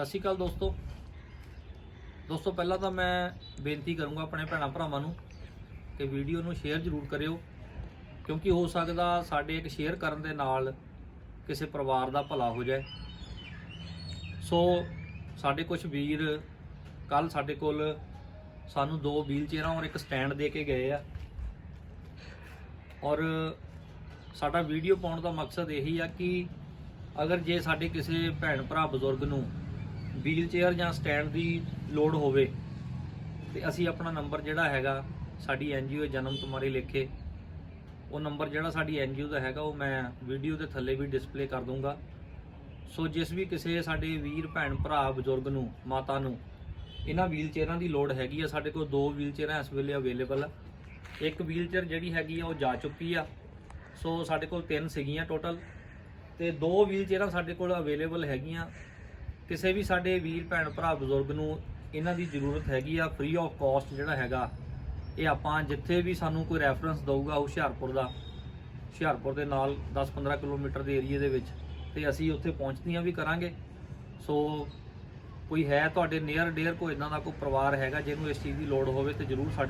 ਸਤਿ ਸ਼੍ਰੀ ਅਕਾਲ ਦੋਸਤੋ। ਦੋਸਤੋ, ਪਹਿਲਾਂ ਤਾਂ ਮੈਂ ਬੇਨਤੀ ਕਰੂੰਗਾ ਆਪਣੇ ਭੈਣਾਂ ਭਰਾਵਾਂ ਨੂੰ ਕਿ ਵੀਡੀਓ ਨੂੰ ਸ਼ੇਅਰ ਜ਼ਰੂਰ ਕਰਿਓ, ਕਿਉਂਕਿ ਹੋ ਸਕਦਾ ਸਾਡੇ ਇੱਕ ਸ਼ੇਅਰ ਕਰਨ ਦੇ ਨਾਲ ਕਿਸੇ ਪਰਿਵਾਰ ਦਾ ਭਲਾ ਹੋ ਜਾਏ। ਸੋ, ਸਾਡੇ ਕੁਝ ਵੀਰ ਕੱਲ ਸਾਡੇ ਕੋਲ ਸਾਨੂੰ ਦੋ ਵੀਲ ਚੇਅਰਾਂ ਔਰ ਇੱਕ ਸਟੈਂਡ ਦੇ ਕੇ ਗਏ ਆ। ਔਰ ਸਾਡਾ ਵੀਡੀਓ ਪਾਉਣ ਦਾ ਮਕਸਦ ਇਹੀ ਆ ਕਿ ਅਗਰ ਜੇ ਸਾਡੇ ਕਿਸੇ ਭੈਣ ਭਰਾ ਬਜ਼ੁਰਗ ਨੂੰ ਵੀਲ ਚੇਅਰ ਜਾਂ ਸਟੈਂਡ ਦੀ ਲੋੜ ਹੋਵੇ ਤੇ ਅਸੀਂ ਆਪਣਾ ਨੰਬਰ ਜਿਹੜਾ ਹੈਗਾ, ਸਾਡੀ ਐਨਜੀਓ ਜਨਮ ਤੁਮਾਰੇ ਲੇਖੇ, ਉਹ ਨੰਬਰ ਜਿਹੜਾ ਸਾਡੀ ਐਨਜੀਓ ਦਾ ਹੈਗਾ, ਉਹ ਮੈਂ ਵੀਡੀਓ ਦੇ ਥੱਲੇ ਵੀ ਡਿਸਪਲੇ ਕਰ ਦੂੰਗਾ। ਸੋ ਜਿਸ ਵੀ ਕਿਸੇ ਸਾਡੇ ਵੀਰ, ਭੈਣ, ਭਰਾ, ਬਜ਼ੁਰਗ ਨੂੰ, ਮਾਤਾ ਨੂੰ, ਇਹਨਾਂ ਵੀਲ ਚੇਅਰਾਂ ਦੀ ਲੋੜ ਹੈਗੀ ਆ, ਸਾਡੇ ਕੋਲ ਦੋ ਵੀਲ ਚੇਅਰਾਂ ਇਸ ਵੇਲੇ ਅਵੇਲੇਬਲ ਆ। ਇੱਕ ਵੀਲ ਚੇਅਰ ਜਿਹੜੀ ਹੈਗੀ ਆ, ਉਹ ਜਾ ਚੁੱਕੀ ਆ। ਸੋ ਸਾਡੇ ਕੋਲ ਤਿੰਨ ਸੀਗੀਆਂ ਟੋਟਲ ਤੇ ਦੋ ਵੀਲ ਚੇਅਰਾਂ ਸਾਡੇ ਕੋਲ ਅਵੇਲੇਬਲ ਹੈਗੀਆਂ। ਕਿਸੇ ਵੀ ਸਾਡੇ ਵੀਰ, ਭੈਣ, ਭਰਾ, ਬਜ਼ੁਰਗ ਨੂੰ ਇਹਨਾਂ ਦੀ ਜ਼ਰੂਰਤ ਹੈਗੀ ਆ ਫ੍ਰੀ ਆਫ ਕਾਸਟ ਜਿਹੜਾ ਹੈਗਾ, ਇਹ ਆਪਾਂ ਜਿੱਥੇ ਵੀ ਸਾਨੂੰ ਕੋਈ ਰੈਫਰੈਂਸ ਦਊਗਾ ਹੁਸ਼ਿਆਰਪੁਰ ਦਾ, ਹੁਸ਼ਿਆਰਪੁਰ ਦੇ ਨਾਲ 10-15 ਕਿਲੋਮੀਟਰ ਦੇ ਏਰੀਏ ਦੇ ਵਿੱਚ, ਤੇ ਅਸੀਂ ਉੱਥੇ ਪਹੁੰਚਦੀਆਂ ਵੀ ਕਰਾਂਗੇ। ਸੋ ਕੋਈ ਹੈ ਤੁਹਾਡੇ ਨੀਅਰ ਡੇਅਰ ਕੋਈ ਇਦਾਂ ਦਾ ਕੋਈ ਪਰਿਵਾਰ ਹੈਗਾ ਜਿਹਨੂੰ ਇਸ ਚੀਜ਼ ਦੀ ਲੋੜ ਹੋਵੇ ਤੇ ਜਰੂਰ ਸਾਡੇ